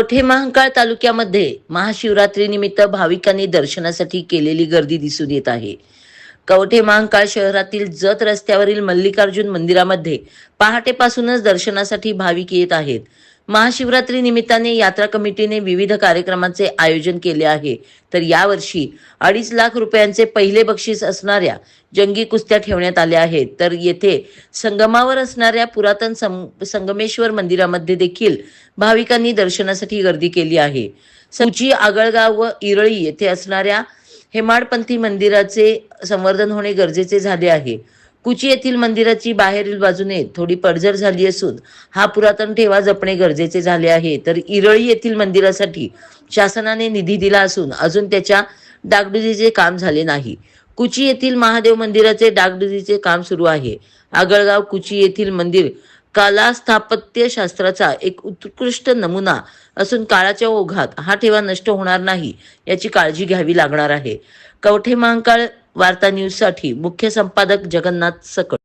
कवठे महांकाळ तालुक्यामध्ये महाशिवरात्रीनिमित्त भाविकांनी दर्शनासाठी केलेली गर्दी दिसून येत आहे. कवठे महांकाळ शहरातील जत रस्त्यावरील मल्लिकार्जुन मंदिरामध्ये पहाटेपासूनच दर्शनासाठी भाविक येत आहेत. महाशिवरात्री निमित्ताने यात्रा कमिटीने विविध कार्यक्रमांचे आयोजन केले आहे. तर यावर्षी अडीच लाख रुपयांचे पहिले बक्षीस असणाऱ्या जंगी कुस्त्या ठेवण्यात आल्या आहेत. तर येथे संगमावर असणाऱ्या पुरातन संगमेश्वर मंदिरामध्ये देखील भाविकांनी दर्शनासाठी गर्दी केली आहे. संची आगळगाव व इरळी येथे असणाऱ्या हेमाडपंथी मंदिराचे संवर्धन होणे गरजेचे झाले आहे. कुची येथील मंदिराची बाहेरील बाजूने थोडी पडझड झाली असून हा पुरातन ठेवा जपणे गरजेचे झाले आहे. तर इरळी येथील मंदिरासाठी शासनाने निधी दिला असून अजून त्याच्या डागडुजीचे काम झाले नाही. कुची येथील महादेव मंदिराचे डागडुजीचे काम सुरू आहे. आगळगाव कुची येथील मंदिर कला स्थापत्य शास्त्राचा एक उत्कृष्ट नमुना असून काळाच्या ओघात हा ठेवा नष्ट होणार नाही याची काळजी घ्यावी लागणार आहे. कवठे महांकाळ वार्ता न्यूजसाठी मुख्य संपादक जगन्नाथ सकळ.